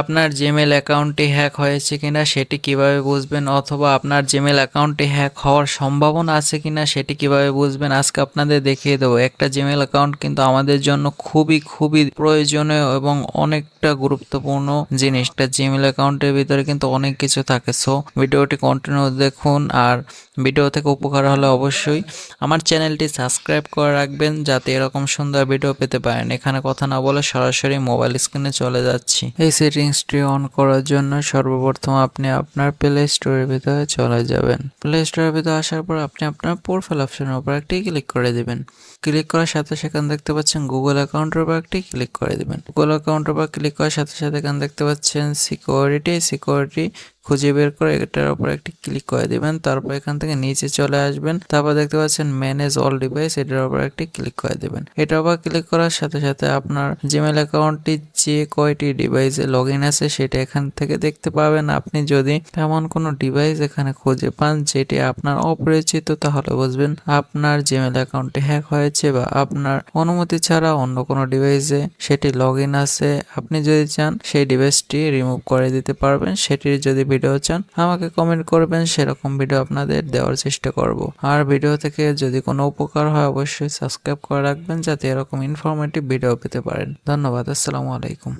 আপনার জিমেল অ্যাকাউন্টটি হ্যাক হয়েছে কিনা সেটি কীভাবে বুঝবেন অথবা আপনার জিমেল অ্যাকাউন্টটি হ্যাক হওয়ার সম্ভাবনা আছে কিনা সেটি কীভাবে বুঝবেন? আজকে আপনাদের দেখিয়ে দেবো। একটা জিমেল অ্যাকাউন্ট কিন্তু আমাদের জন্য খুবই খুবই প্রয়োজনীয় এবং অনেকটা গুরুত্বপূর্ণ জিনিস। একটা জিমেল অ্যাকাউন্টের ভিতরে কিন্তু অনেক কিছু থাকে। সো ভিডিওটি কন্টিনিউ দেখুন আর ভিডিও থেকে উপকার হলে অবশ্যই আমার চ্যানেলটি সাবস্ক্রাইব করে রাখবেন যাতে এরকম সুন্দর ভিডিও পেতে পারেন। এখানে কথা না বলে সরাসরি মোবাইল স্ক্রিনে চলে যাচ্ছি। এই সেটিংসটি অন করার জন্য সর্বপ্রথম আপনি আপনার প্লে স্টোরের ভিতরে চলে যাবেন। প্লে স্টোরের ভিতরে আসার পর আপনি আপনার প্রোফাইল অপশনের উপর একটি ক্লিক করে দিবেন। ক্লিক করার সাথে সেখানে দেখতে পাচ্ছেন গুগল অ্যাকাউন্টের উপর একটি ক্লিক করে দিবেন। গুগল অ্যাকাউন্টের উপর ক্লিক করার সাথে সাথে এখানে দেখতে পাচ্ছেন সিকিউরিটি সিকিউরিটি খুঁজে বের করে এটার উপর একটি ক্লিক করে দিবেন, তারপর এখান থেকে নিচে চলে আসবেন, তারপর দেখতে পাচ্ছেন ম্যানেজ অল ডিভাইস এটার উপর একটি ক্লিক করে দিবেন। এটার উপর ক্লিক করার সাথে সাথে আপনার জিমেল অ্যাকাউন্টটি যে কয়টি ডিভাইসে লগ ইন আছে সেটা এখান থেকে দেখতে পাবেন। আপনি যদি এমন কোনো ডিভাইস এখানে খুঁজে পান যেটি আপনার অপরিচিত, তাহলে বুঝবেন আপনার জিমেল অ্যাকাউন্টটি হ্যাক হয়েছে বা আপনার অনুমতি ছাড়া অন্য কোনো ডিভাইসে সেটি লগ ইন আছে। আপনি যদি চান, সেই ডিভাইসটি রিমুভ করে দিতে পারবেন। সেটির যদি ভিডিও চান, আমাকে কমেন্ট করবেন, সেরকম ভিডিও আপনাদের দেওয়ার চেষ্টা করব। আর ভিডিও থেকে যদি কোনো উপকার হয়, অবশ্যই সাবস্ক্রাইব করে রাখবেন, যাতে এরকম ইনফরমেটিভ ভিডিও পেতে পারেন। ধন্যবাদ, আসসালামু আলাইকুম।